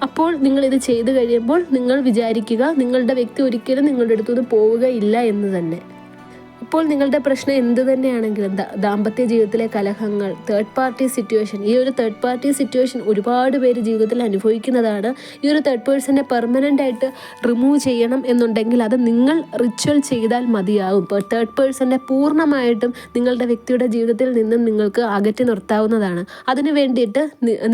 S1: അപ്പോൾ നിങ്ങൾ ഇത് ചെയ്തു കഴിയുമ്പോൾ നിങ്ങൾ വിചാരിക്കുക നിങ്ങളുടെ വ്യക്തി ഒരിക്കലും നിങ്ങളുടെ അടുത്തുനിന്ന് പോവുകയില്ല എന്ന് തന്നെ. ഇപ്പോൾ നിങ്ങളുടെ പ്രശ്നം എന്ത് തന്നെയാണെങ്കിലും ദാമ്പത്യ ജീവിതത്തിലെ കലഹങ്ങൾ തേർഡ് പാർട്ടി സിറ്റുവേഷൻ ഈ ഒരു തേർഡ് പാർട്ടി സിറ്റുവേഷൻ ഒരുപാട് പേര് ജീവിതത്തിൽ അനുഭവിക്കുന്നതാണ്. ഈ ഒരു തേർഡ് പേഴ്സണെ പെർമനന്റ് ആയിട്ട് റിമൂവ് ചെയ്യണം എന്നുണ്ടെങ്കിൽ അത് നിങ്ങൾ റിച്വൽ ചെയ്താൽ മതിയാകും ഇപ്പോൾ തേർഡ് പേഴ്സണെ പൂർണമായിട്ടും നിങ്ങളുടെ വ്യക്തിയുടെ ജീവിതത്തിൽ നിന്നും നിങ്ങൾക്ക് അകറ്റി നിർത്താവുന്നതാണ്. അതിന് വേണ്ടിയിട്ട്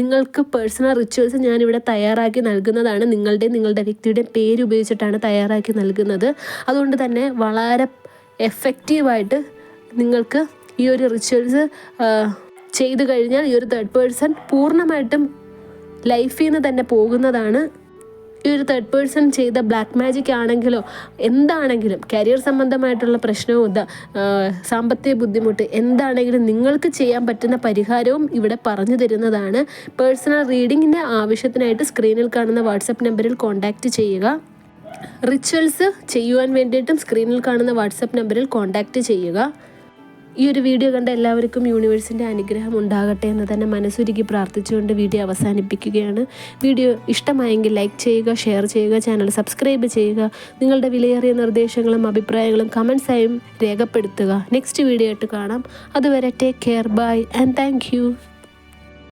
S1: നിങ്ങൾക്ക് പേഴ്സണൽ റിച്വൽസ് ഞാനിവിടെ തയ്യാറാക്കി നൽകുന്നതാണ്. നിങ്ങളുടെ നിങ്ങളുടെ വ്യക്തിയുടെ പേര് ഉപയോഗിച്ചിട്ടാണ് തയ്യാറാക്കി നൽകുന്നത്. അതുകൊണ്ട് തന്നെ വളരെ എഫക്റ്റീവായിട്ട് നിങ്ങൾക്ക് ഈ ഒരു റിച്വൽസ് ചെയ്തു കഴിഞ്ഞാൽ ഈ ഒരു തേർഡ് പേഴ്സൺ പൂർണമായിട്ടും ലൈഫിൽ നിന്ന് തന്നെ പോകുന്നതാണ്. ഈ ഒരു തേർഡ് പേഴ്സൺ ചെയ്ത ബ്ലാക്ക് മാജിക് ആണെങ്കിലോ എന്താണെങ്കിലും കരിയർ സംബന്ധമായിട്ടുള്ള പ്രശ്നവും ഇതാ സാമ്പത്തിക ബുദ്ധിമുട്ട് എന്താണെങ്കിലും നിങ്ങൾക്ക് ചെയ്യാൻ പറ്റുന്ന പരിഹാരവും ഇവിടെ പറഞ്ഞു തരുന്നതാണ്. പേഴ്സണൽ റീഡിങ്ങിന്റെ ആവശ്യത്തിനായിട്ട് സ്ക്രീനിൽ കാണുന്ന വാട്സപ്പ് നമ്പറിൽ കോൺടാക്റ്റ് ചെയ്യുക. റിച്വൽസ് ചെയ്യുവാൻ വേണ്ടിയിട്ടും സ്ക്രീനിൽ കാണുന്ന വാട്സപ്പ് നമ്പറിൽ കോൺടാക്റ്റ് ചെയ്യുക. ഈ ഒരു വീഡിയോ കണ്ട എല്ലാവർക്കും യൂണിവേഴ്സിന്റെ അനുഗ്രഹം ഉണ്ടാകട്ടെ എന്ന് തന്നെ മനസ്സുരുക്കി പ്രാർത്ഥിച്ചുകൊണ്ട് വീഡിയോ അവസാനിപ്പിക്കുകയാണ്. വീഡിയോ ഇഷ്ടമായെങ്കിൽ ലൈക്ക് ചെയ്യുക ഷെയർ ചെയ്യുക ചാനൽ സബ്സ്ക്രൈബ് ചെയ്യുക. നിങ്ങളുടെ വിലയേറിയ നിർദ്ദേശങ്ങളും അഭിപ്രായങ്ങളും കമൻസായും രേഖപ്പെടുത്തുക. നെക്സ്റ്റ് വീഡിയോ ആയിട്ട് കാണാം. അതുവരെ take care bye and thank